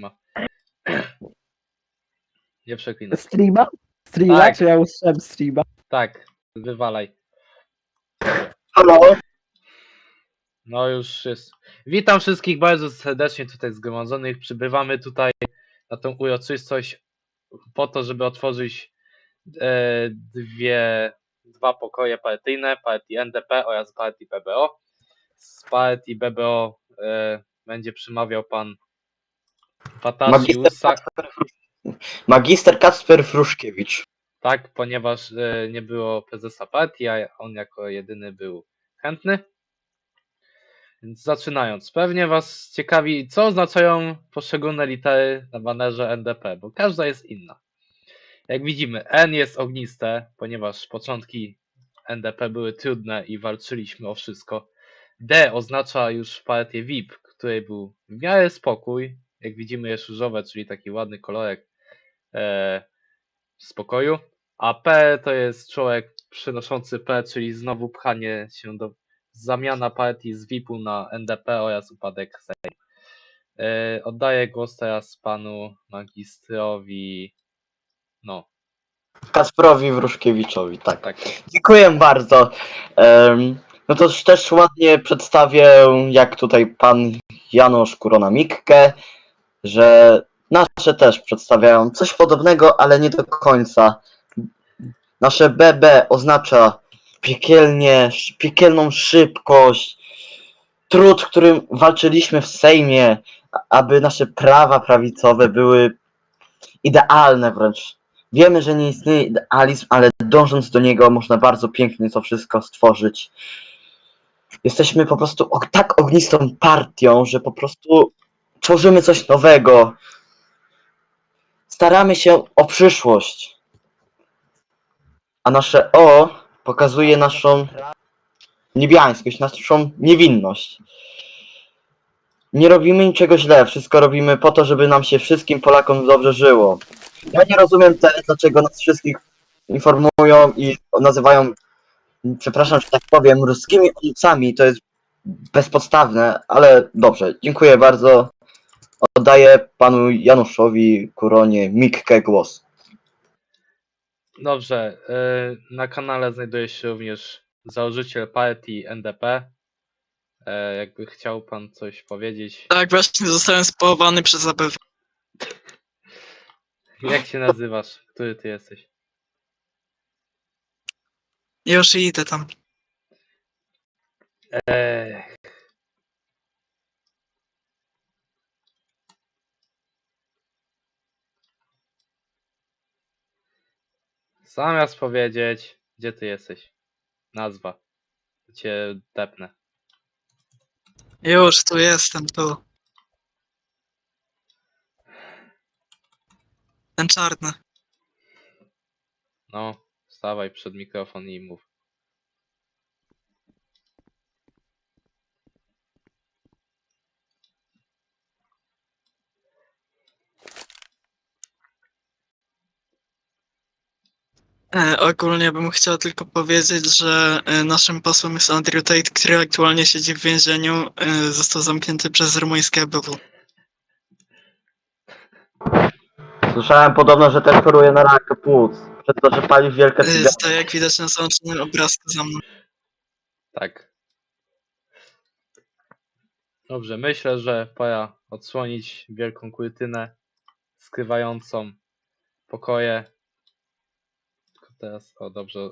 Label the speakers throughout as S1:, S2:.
S1: streama. Nie przeklinaj.
S2: Streama? Streama?
S1: Tak.
S2: Czy ja usłyszałem streama?
S1: Tak, wywalaj.
S3: Halo?
S1: No już jest. Witam wszystkich bardzo serdecznie tutaj zgromadzonych. Przybywamy tutaj na tą uroczystość po to, żeby otworzyć e, dwie, dwa pokoje partyjne, partii NDP oraz partii BBO. Z partii BBO e, będzie przemawiał pan Fatasius,
S3: Magister Kacper Fruszkiewicz.
S1: tak, ponieważ e, nie było prezesa partii, a on jako jedyny był chętny. Więc zaczynając, pewnie Was ciekawi, co oznaczają poszczególne litery na banerze NDP, bo każda jest inna. Jak widzimy, N jest ogniste, ponieważ początki NDP były trudne i walczyliśmy o wszystko. D oznacza już partię VIP, której był w miarę spokój. Jak widzimy jest różowe, czyli taki ładny kolorek e, spokoju. A P to jest człowiek przynoszący P, czyli znowu pchanie się do zamiana partii z VIP-u na NDP oraz upadek Sejm. E, oddaję głos teraz panu magistrowi. No,
S3: Kacprowi Wruszkiewiczowi, tak.
S1: tak.
S3: Dziękuję bardzo. Em, no to też ładnie przedstawię, jak tutaj pan Janusz Kurona-Mikke, że nasze też przedstawiają coś podobnego, ale nie do końca. Nasze BB oznacza piekielnie, piekielną szybkość, trud, którym walczyliśmy w Sejmie, aby nasze prawa prawicowe były idealne wręcz. Wiemy, że nie istnieje idealizm, ale dążąc do niego można bardzo pięknie to wszystko stworzyć. Jesteśmy po prostu tak ognistą partią, że po prostu tworzymy coś nowego. Staramy się o przyszłość. A nasze O pokazuje naszą niebiańskość, naszą niewinność. Nie robimy niczego źle, wszystko robimy po to, żeby nam się wszystkim Polakom dobrze żyło. Ja nie rozumiem też, dlaczego nas wszystkich informują i nazywają, przepraszam, że tak powiem, ruskimi ojcami. To jest bezpodstawne, ale dobrze. Dziękuję bardzo. Oddaję panu Januszowi Kuronie Mikkę głos.
S1: Dobrze, e, na kanale znajduje się również założyciel partii NDP. E, Jakby chciał pan coś powiedzieć.
S4: Tak, właśnie zostałem społowany przez ABW.
S1: Jak się nazywasz? Który ty jesteś?
S4: Już idę tam.
S1: Eee. Zamiast powiedzieć, gdzie ty jesteś. Nazwa. To Cię tepnę.
S4: Już, tu jestem, tu. Ten czarny.
S1: No, wstawaj przed mikrofon i mów.
S4: Ogólnie bym chciał tylko powiedzieć, że e, naszym posłem jest Andrew Tate, który aktualnie siedzi w więzieniu. E, został zamknięty przez rumuńskie ABW.
S3: Słyszałem podobno, że też choruje na raka płuc. Przez to, że pali wielkie
S4: E,
S3: cygary.
S4: tak jak widać na załączonym obrazku za mną.
S1: Tak. Dobrze, myślę, że pora odsłonić wielką kurtynę skrywającą pokoje. Teraz, o dobrze.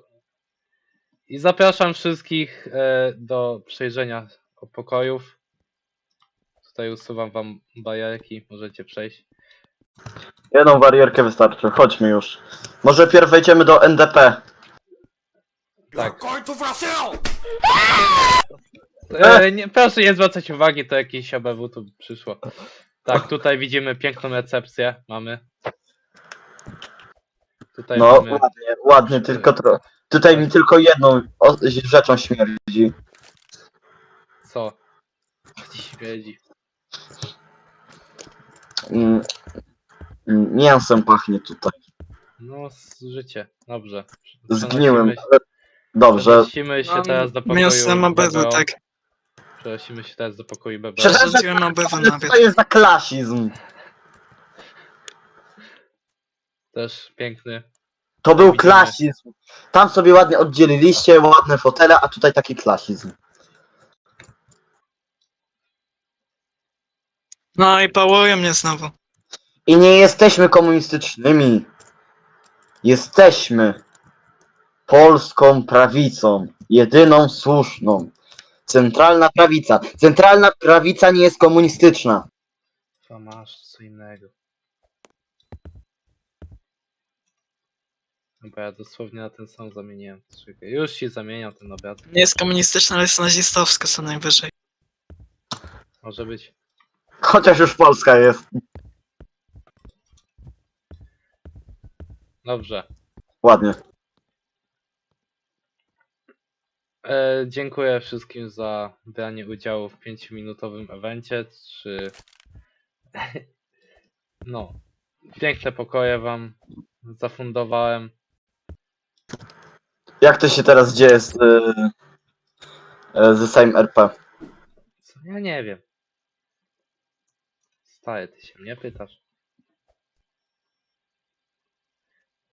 S1: I zapraszam wszystkich e, do przejrzenia pokojów. Tutaj usuwam wam barierki, możecie przejść.
S3: Jedną barierkę wystarczy, chodźmy już. Może pierw wejdziemy do NDP.
S1: Tak. E, nie, proszę nie zwracać uwagi, to jakieś ABW tu przyszło. Tak, tutaj widzimy piękną recepcję. Mamy. Tutaj
S3: No,
S1: mamy.
S3: ładnie, ładnie, tylko tro... Tutaj mi tylko jedną o- rzeczą śmierdzi.
S1: Co? Ci śmierdzi.
S3: Mm, mm, Mięsem pachnie tutaj.
S1: No, z- życie. Dobrze.
S3: Zgniłem.
S1: Przenosimy-
S3: ale Dobrze.
S1: Przenosimy się teraz do pokoju
S4: Mięsem ABW,
S1: BBO.
S4: tak.
S1: Przenosimy się teraz do pokoju BBO.
S3: Przepraszam,
S4: nawet.
S3: co jest za klasizm?
S1: Też piękny.
S3: To był
S1: Widzimy.
S3: klasizm. Tam sobie ładnie oddzieliliście, ładne fotele, a tutaj taki klasizm.
S4: No i pałuje mnie znowu.
S3: I nie jesteśmy komunistycznymi. Jesteśmy polską prawicą. Jedyną słuszną. Centralna prawica. Centralna prawica nie jest komunistyczna.
S1: To masz co innego. Bo ja dosłownie na ten sam zamieniłem. Czekaj, już ci zamieniam ten obiad.
S4: Nie jest komunistyczna, ale jest nazistowska co najwyżej.
S1: Może być.
S3: Chociaż już Polska jest.
S1: Dobrze.
S3: Ładnie.
S1: E, dziękuję wszystkim za branie udziału w 5-minutowym evencie. Czy... No. Piękne pokoje wam zafundowałem.
S3: Jak to się teraz dzieje z, y, y, ze Sejm RP?
S1: Co? Ja nie wiem. Staję, ty się mnie pytasz.